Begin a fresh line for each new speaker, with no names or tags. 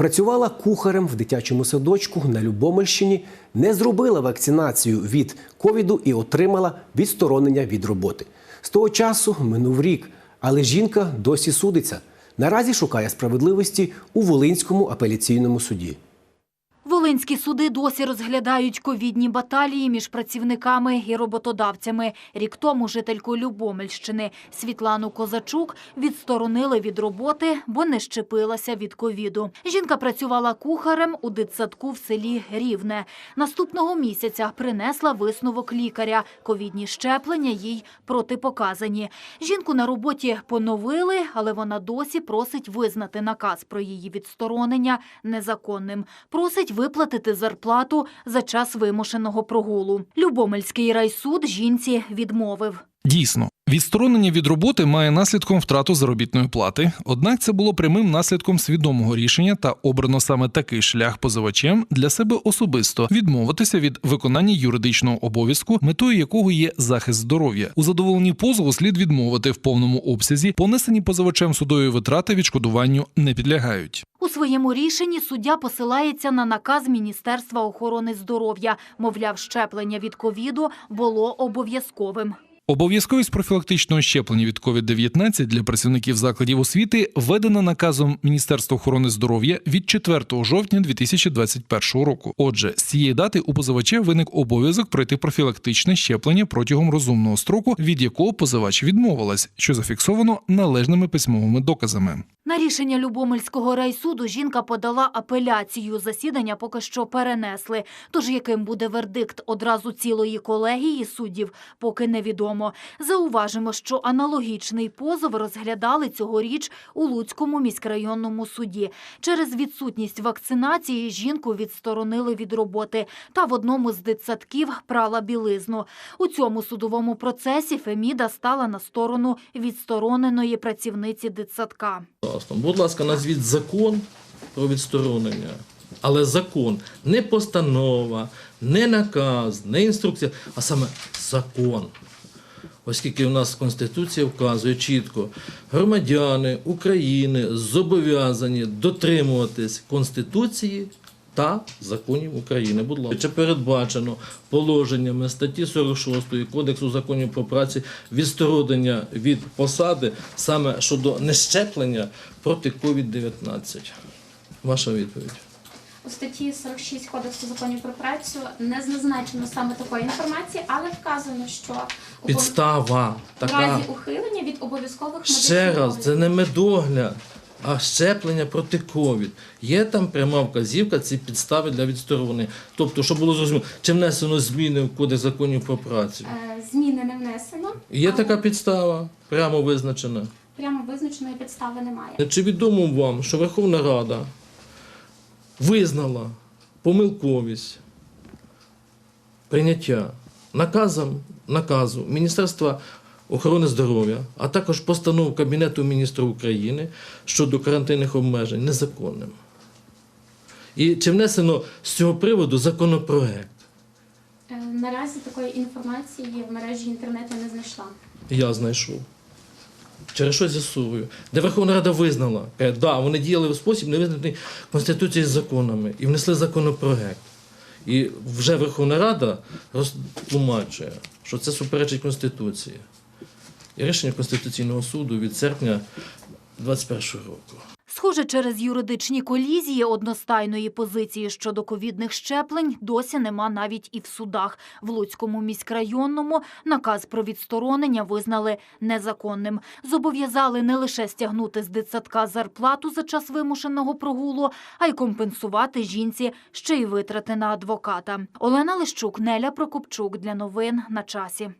Працювала кухарем в дитячому садочку на Любомельщині, не зробила вакцинацію від ковіду і отримала відсторонення від роботи. З того часу минув рік, але жінка досі судиться. Наразі шукає справедливості у Волинському апеляційному суді.
Волинські суди досі розглядають ковідні баталії між працівниками і роботодавцями. Рік тому жительку Любомельщини Світлану Козачук відсторонили від роботи, бо не щепилася від ковіду. Жінка працювала кухарем у дитсадку в селі Рівне. Наступного місяця принесла висновок лікаря. Ковідні щеплення їй протипоказані. Жінку на роботі поновили, але вона досі просить визнати наказ про її відсторонення незаконним. Просить виплатити зарплату за час вимушеного прогулу. Любомельський райсуд жінці відмовив.
Дійсно, відсторонення від роботи має наслідком втрату заробітної плати. Однак це було прямим наслідком свідомого рішення та обрано саме такий шлях позивачем для себе особисто відмовитися від виконання юридичного обов'язку, метою якого є захист здоров'я. У задоволенні позову слід відмовити в повному обсязі. Понесені позивачем судові витрати відшкодуванню не підлягають.
Своєму рішенні суддя посилається на наказ Міністерства охорони здоров'я. Мовляв, щеплення від ковіду було обов'язковим.
Обов'язковість профілактичного щеплення від COVID-19 для працівників закладів освіти введена наказом Міністерства охорони здоров'я від 4 жовтня 2021 року. Отже, з цієї дати у позивача виник обов'язок пройти профілактичне щеплення протягом розумного строку, від якого позивач відмовилась, що зафіксовано належними письмовими доказами.
На рішення Любомельського райсуду жінка подала апеляцію. Засідання поки що перенесли. Тож яким буде вердикт одразу цілої колегії суддів, поки невідомо. Зауважимо, що аналогічний позов розглядали цьогоріч у Луцькому міськрайонному суді. Через відсутність вакцинації жінку відсторонили від роботи та в одному з дитсадків прала білизну. У цьому судовому процесі Феміда стала на сторону відстороненої працівниці дитсадка.
Власно. Будь ласка, назвіть закон про відсторонення. Але закон, не постанова, не наказ, не інструкція, а саме закон. Оскільки в нас Конституція вказує чітко, громадяни України зобов'язані дотримуватись Конституції та законів України. Будь ласка, чи передбачено положеннями статті 46 Кодексу законів про працю відсторонення від посади саме щодо нещеплення проти COVID-19? Ваша відповідь.
У статті 46 Кодексу законів про працю не зазначено саме такої інформації, але вказано, що у
Підстава
в
така.
разі ухилення від обов'язкових медичних
Ще раз, це не медогляд, а щеплення проти ковід. Є там пряма вказівка, ці підстави для відсторонення. Тобто, щоб було зрозуміло, чи внесено зміни в Кодекс законів про працю.
Е, Зміни не внесено.
Є така підстава, прямо визначена.
прямо визначеної підстави немає.
Чи відомо вам, що Верховна Рада визнала помилковість прийняття наказом, наказу Міністерства охорони здоров'я, а також постанов Кабінету міністрів України щодо карантинних обмежень незаконним? І чи внесено з цього приводу законопроект?
Е, Наразі такої інформації в мережі інтернету не знайшла.
Я знайшов. Через що з'ясовую? Де Верховна Рада визнала, каже, да, вони діяли в спосіб, не визнаний Конституцією з законами, і внесли законопроект. І вже Верховна Рада розтлумачує, що це суперечить Конституції. І рішення Конституційного суду від серпня 2021 року.
Схоже, через юридичні колізії одностайної позиції щодо ковідних щеплень досі нема навіть і в судах. В Луцькому міськрайонному наказ про відсторонення визнали незаконним. Зобов'язали не лише стягнути з дитсадка зарплату за час вимушеного прогулу, а й компенсувати жінці ще й витрати на адвоката. Олена Лищук, Неля Прокопчук для новин на часі.